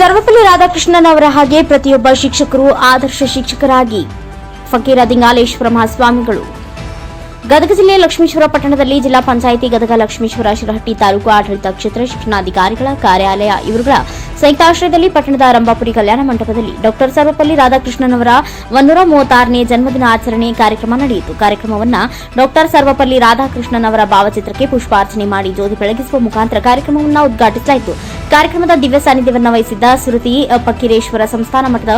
ಸರ್ವಪಲ್ಲಿ ರಾಧಾಕೃಷ್ಣನ್ ಅವರ ಹಾಗೆ ಪ್ರತಿಯೊಬ್ಬ ಶಿಕ್ಷಕರು ಆದರ್ಶ ಶಿಕ್ಷಕರಾಗಿ. ಫಕೀರ ದಿಂಗಾಲೇಶ್ವರ ಮಹಾಸ್ವಾಮಿಗಳು. ಗದಗ ಜಿಲ್ಲೆಯ ಲಕ್ಷ್ಮೇಶ್ವರ ಪಟ್ಟಣದಲ್ಲಿ ಜಿಲ್ಲಾ ಪಂಚಾಯಿತಿ ಗದಗ ಲಕ್ಷ್ಮೇಶ್ವರ ಶಿರಹಟ್ಟಿ ತಾಲೂಕು ಆಡಳಿತ ಕ್ಷೇತ್ರ ಶಿಕ್ಷಣಾಧಿಕಾರಿಗಳ ಕಾರ್ಯಾಲಯ ಇವರುಗಳ ಸಂಯುಕ್ತಾಶ್ರಯದಲ್ಲಿ ಪಟ್ಟಣದ ರಂಭಾಪುರಿ ಕಲ್ಯಾಣ ಮಂಟಪದಲ್ಲಿ ಡಾಕ್ಟರ್ ಸರ್ವಪಲ್ಲಿ ರಾಧಾಕೃಷ್ಣನ್ ಅವರ ಒಂದೂರ ಮೂವತ್ತಾರನೇ ಜನ್ಮದಿನ ಆಚರಣೆ ಕಾರ್ಯಕ್ರಮ ನಡೆಯಿತು. ಕಾರ್ಯಕ್ರಮವನ್ನು ಡಾಕ್ಟರ್ ಸರ್ವಪಲ್ಲಿ ರಾಧಾಕೃಷ್ಣನ್ ಅವರ ಭಾವಚಿತ್ರಕ್ಕೆ ಪುಷ್ಪಾರ್ಚನೆ ಮಾಡಿ ಜ್ಯೋತಿ ಬೆಳಗಿಸುವ ಮುಖಾಂತರ ಕಾರ್ಯಕ್ರಮವನ್ನು ಉದ್ಘಾಟಿಸಲಾಯಿತು. ಕಾರ್ಯಕ್ರಮದ ದಿವ್ಯ ಸಾನ್ನಿಧ್ಯವನ್ನು ವಹಿಸಿದ್ದ ಸುರತಿ ಪಕ್ಕಿರೇಶ್ವರ ಸಂಸ್ಥಾನ ಮಠದ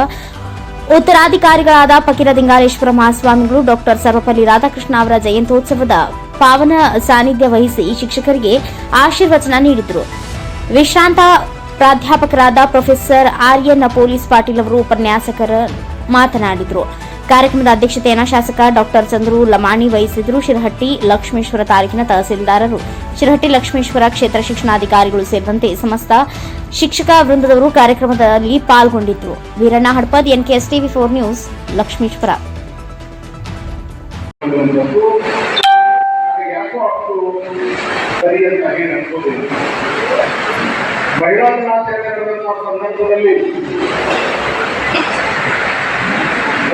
ಉತ್ತರಾಧಿಕಾರಿಗಳಾದ ಫಕೀರ ದಿಂಗಾರೇಶ್ವರ ಮಹಾಸ್ವಾಮಿಗಳು ಡಾಕ್ಟರ್ ಸರ್ವಪಲ್ಲಿ ರಾಧಾಕೃಷ್ಣ ಅವರ ಜಯಂತ್ಯೋತ್ಸವದ ಪಾವನ ಸಾನ್ನಿಧ್ಯ ವಹಿಸಿ ಶಿಕ್ಷಕರಿಗೆ ಆಶೀರ್ವಚನ ನೀಡಿದರು. ವಿಶ್ರಾಂತ ಪ್ರಾಧ್ಯಾಪಕರಾದ ಪ್ರೊಫೆಸರ್ ಆರ್ಯನ್ ಪೊಲೀಸ್ ಪಾಟೀಲ್ ಅವರು ಉಪನ್ಯಾಸಕರ ಮಾತನಾಡಿದರು. ಕಾರ್ಯಕ್ರಮದ ಅಧ್ಯಕ್ಷತೆಯನ್ನು ಶಾಸಕ ಡಾಕ್ಟರ್ ಚಂದ್ರು ಲಮಾಣಿ ವಹಿಸಿದ್ರು. ಶಿರಹಟ್ಟಿ ಲಕ್ಷ್ಮೇಶ್ವರ ತಾಲೂಕಿನ ತಹಸೀಲ್ದಾರರು. ಶಿರಹಟ್ಟಿ ಲಕ್ಷ್ಮೇಶ್ವರ ಕ್ಷೇತ್ರ ಶಿಕ್ಷಣಾಧಿಕಾರಿಗಳು ಸೇರಿದಂತೆ ಸಮಸ್ತ ಶಿಕ್ಷಕ ವೃಂದದವರು ಕಾರ್ಯಕ್ರಮದಲ್ಲಿ ಪಾಲ್ಗೊಂಡಿದ್ದರು Veeranna Hadpad NKS TV four news, Lakshmeshwar ನನಗೆ ಯಾಕೋ ಅಷ್ಟು ಸರಿ ಅಂತ ಹೇಳಿ ಅನ್ಕೋತೀನಿ ಮಹಿಳಾ ದಿನಾಚರಣೆ ನಡೆದಂತಹ ಸಂದರ್ಭದಲ್ಲಿ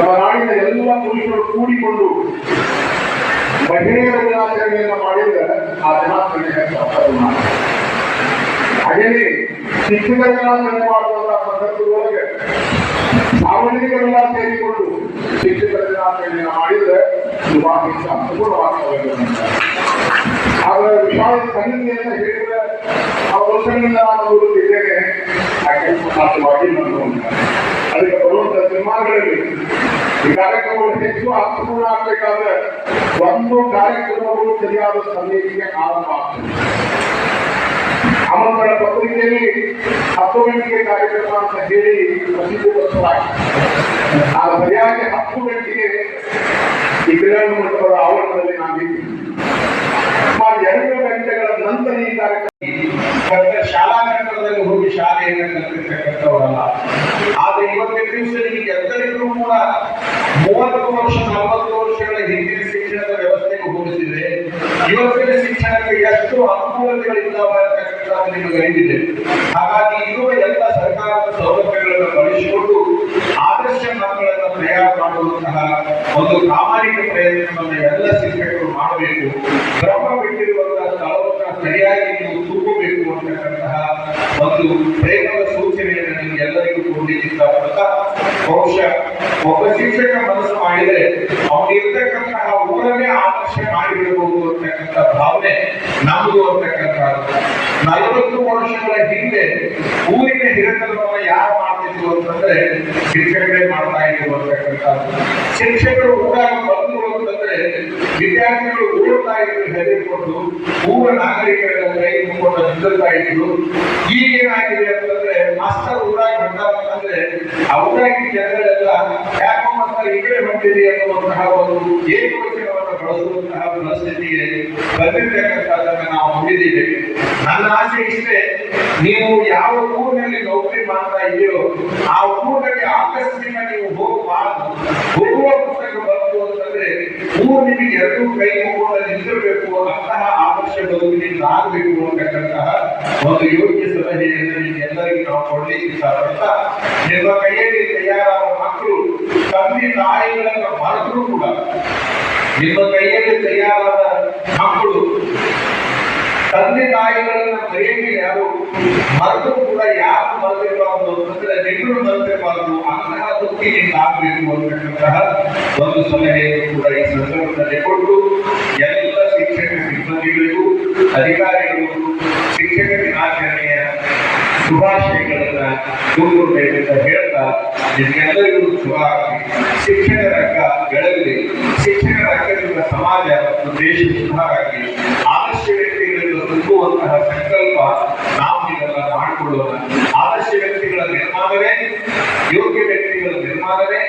ನಮ್ಮ ನಾಡಿನ ಎಲ್ಲ ಪುರುಷರು ಕೂಡಿಕೊಂಡು ಮಹಿಳೆಯರ ದಿನಾಚರಣೆಯನ್ನು ಮಾಡಿದ್ರೆ ಆ ದಿನಾಚರಣೆ ಹಾಗೆಯೇ ಶಿಕ್ಷಣ ದಿನಾಚರಣೆ ಮಾಡುವಂತಹ ಸಂದರ್ಭದೊಳಗೆ ಸಾರ್ವಜನಿಕರೆಲ್ಲ ಸೇರಿಕೊಂಡು ಶಿಕ್ಷಕರ ದಿನಾಚರಣೆಯನ್ನು ಮಾಡಿದ್ರೆ ಹೆಚ್ಚು ಅರ್ಥಪೂರ್ಣವಾಗ್ತದೆ ಆದರೆ ವಿಶಾಲ ಅಂತ ಹೇಳಿದ್ರೆ ಆ ವರ್ಷಗಳಿಂದ ನಾನು ನೋಡುತ್ತಿದ್ದೇನೆ, ಆ ಕೆಲಸ ಸಾಧ್ಯವಾಗಿ ನಾನು ಸಿನಿಮಾಗಳಲ್ಲಿ ಈ ಕಾರ್ಯಕ್ರಮಗಳು ಹೆಚ್ಚು ಅರ್ಥಪೂರ್ಣ ಆಗ್ಬೇಕಾದ್ರೆ ಒಂದು ಕಾರ್ಯಕ್ರಮಗಳು ಸರಿಯಾದ ಸಮಯಕ್ಕೆ ಆರಂಭ ಆಗ್ತದೆ. ಆಮಂತ್ರಣ ಪತ್ರಿಕೆಯಲ್ಲಿ ಹತ್ತು ಗಂಟೆಗೆ ಕಾರ್ಯಕ್ರಮ ಅಂತ ಹೇಳಿ ಪ್ರಸಿದ್ಧಪಡಿಸಲಾಗಿದೆ ಆ ಸರಿಯಾಗಿ ಹತ್ತು ಗಂಟೆಗೆ ಈ ಕಲ್ಯಾಣ ಮಂಟಪದ ಆವರಣದಲ್ಲಿ ನಾವಿದ್ದೀವಿ ಸುಮಾರು ಎರಡು ಗಂಟೆಗಳ ನಂತರ ಈ ಕಾರ್ಯಕ್ರಮ ಶಾಲಾ ಕಟ್ಟಡದಲ್ಲಿ ಹೋಗಿ ಶಾಲೆಯನ್ನು ಕಲಿತಕ್ಕಂಥವರಲ್ಲ ಆದ್ರೆ ಇವತ್ತಿನ ದಿವಸ ಕೂಡ ಮೂವತ್ತು ವರ್ಷ, ನಲವತ್ತು ವರ್ಷಗಳ ಹಿಂದಿನ ಶಿಕ್ಷಣದ ವ್ಯವಸ್ಥೆಗೆ ಹೋಗುತ್ತಿದೆ ಇವತ್ತಿನ ಶಿಕ್ಷಣಕ್ಕೆ ಎಷ್ಟು ಅನುಕೂಲತೆಗಳಿದ್ದಾವೆ ಅಂತಕ್ಕಂಥದ್ದು ಹಾಗಾಗಿ ಇರುವ ಎಲ್ಲ ಸರ್ಕಾರದ ಸೌಲಭ್ಯಗಳನ್ನು ಬಳಸಿಕೊಂಡು ಆದರ್ಶ ಮಕ್ಕಳನ್ನು ತಯಾರು ಮಾಡುವಂತಹ ಒಂದು ಪ್ರಾಮಾಣಿಕ ಪ್ರಯತ್ನವನ್ನು ಎಲ್ಲ ಶಿಕ್ಷಕರು ಮಾಡಬೇಕು. ಕ್ರಮ ಬಿಟ್ಟಿರುವಂತಹ ಸ್ಥಳವನ್ನು ಸರಿಯಾಗಿ ನೀವು ತೂಕೋಬೇಕು ಅಂತಕ್ಕಂತಹ ಒಂದು ಪ್ರೇಮದ ಸೂಚನೆಯನ್ನು ಎಲ್ಲರಿಗೂ ಕೊಡ್ಲಿಕ್ಕೆ ಇಷ್ಟಪಡ್ತಾ ಬಹುಶಃ ಒಬ್ಬ ಶಿಕ್ಷಕ ಮನಸ್ಸು ಮಾಡಿದರೆ ಅವನಿರ್ತಕ್ಕಂತಹ ಊರನ್ನೇ ಆದರ್ಶ ಮಾಡಿಬಿಡಬಹುದು ಅಂತಕ್ಕಂಥ ಭಾವನೆ ನಮ್ಮದು ಅಂತಕ್ಕಂಥದ್ದು ನಲವತ್ತು ವರ್ಷಗಳ ಹಿಂದೆ ಊರಿನ ಹಿರಿತನವನ್ನು ಯಾರು ಮಾಡ್ತಿದ್ರು ಅಂತಂದ್ರೆ ಶಿಕ್ಷಕರೇ ಮಾಡ್ತಾ ಇದ್ರು ಅಂತಕ್ಕಂಥದ್ದು ಶಿಕ್ಷಕರು ಊರಾಗ ಅಂತಂದ್ರೆ ವಿದ್ಯಾರ್ಥಿಗಳು ಓಡ್ತಾ ಇದ್ರು ಹೆದರಿಕೊಂಡು ಊರ ನಾಗರಿಕರ ಕೈ ಮುಕ್ಕೊಂಡು ನಿಂದಿರ್ತಾ ಇದ್ರು. ಈಗೇನಾಗಿದೆ ಅಂತಂದ್ರೆ ಮಾಸ್ಟರ್ ಊರಾಗಿ ಬಂದ್ರೆ ಅವರಾಗಿ ಜನರೆಲ್ಲ ಯಾಕೋ ಮಾಸ್ತರ್ ಈ ಕಡೆ ಹೊಂಟಿದೆ ಅನ್ನುವಂತಹ ಒಂದು ಏಕವಚನವನ್ನು ಬಳಸುವಂತಹ ಪರಿಸ್ಥಿತಿಗೆ ಬಂದಿರತಕ್ಕಂಥದ್ದನ್ನು ನಾವು ಹೊಂದಿದ್ದೇವೆ. ನನ್ನ ಆಸೆ ಇಷ್ಟೇ, ನೀವು ಯಾವ ಊರಿನಲ್ಲಿ ನೌಕರಿ ಮಾಡ್ತಾ ಇದೆಯೋ ಆ ಊರಿನಲ್ಲಿ ಆಕಸ್ಮಿಕ ನೀವು ಹೋಗಬಾರದು. ನಿಮಗೆ ಎರಡು ಕೈ ಮುಕ್ಕೊಂಡು ನಿಂತಿರಬೇಕು ಅಂತಹ ಆದರ್ಶ ಬದುಕಿನಿಂದ ಆಗಬೇಕು ಅಂತಕ್ಕಂತಹ ಒಂದು ಯೋಗ್ಯ ಸಲಹೆಯನ್ನು ನಿಮ್ಗೆ ಎಲ್ಲರಿಗೂ ನಾವು ಕೊಡಲಿಕ್ಕೆ ಇಷ್ಟಪಡ್ತಾ ನಿಮ್ಮ ಕೈಯಲ್ಲಿ ತಯಾರಾದ ಮಕ್ಕಳು, ತಂದೆ ತಾಯಿಗಳನ್ನ ಮರೆತರೂ ಕೂಡ ನಿಮ್ಮ ಕೈಯಲ್ಲಿ ತಯಾರಾದ ಮಕ್ಕಳು, ತಂದೆ ತಾಯಿಗಳನ್ನ ಮರೆಯಲ್ಲಿ ಯಾರು ಮರೆತು ಕೂಡ ಯಾರು ಮರೆತಿರಬಾರದು ಅಂದ್ರೆ ನಿನ್ನೂ ಮರೆತಿರಬಾರದು ಅಂತಹ ತೃಪ್ತಿಯಿಂದ ಆಗಬೇಕು ಅನ್ನತಕ್ಕಂತಹ ಒಂದು ಸಲಹೆಯನ್ನು ಕೂಡ ಈ ಸಂದರ್ಭದಲ್ಲಿ ಕೊಟ್ಟು ಎಲ್ಲ ಶಿಕ್ಷಕ ಸಿಬ್ಬಂದಿಗಳಿಗೂ ಅಧಿಕಾರಿಗಳು ಶಿಕ್ಷಕ ದಿನಾಚರಣೆಯ ಶುಭಾಶಯಗಳನ್ನ ಅಂತ ಹೇಳ್ತಾ ನಿಮ್ಮೆಲ್ಲರಿಗೂ ಶುಭ ಶಿಕ್ಷಣ ರಂಗ ಬೆಳಗಲಿ. ಶಿಕ್ಷಣ ರಂಗದಿಂದ ಸಮಾಜ ಮತ್ತು ದೇಶ ಸುಧಾರ ಆಗಲಿ ಆದರ್ಶ ವ್ಯಕ್ತಿಗಳಿಂದ ತುಂಬುವಂತಹ ಸಂಕಲ್ಪ ನಾವು ಇದೆಲ್ಲ ಮಾಡಿಕೊಳ್ಳೋಣ. ಆದರ್ಶ ವ್ಯಕ್ತಿಗಳ ನಿರ್ಮಾಣವೇ ಯೋಗ್ಯ நிச்சயமாகவே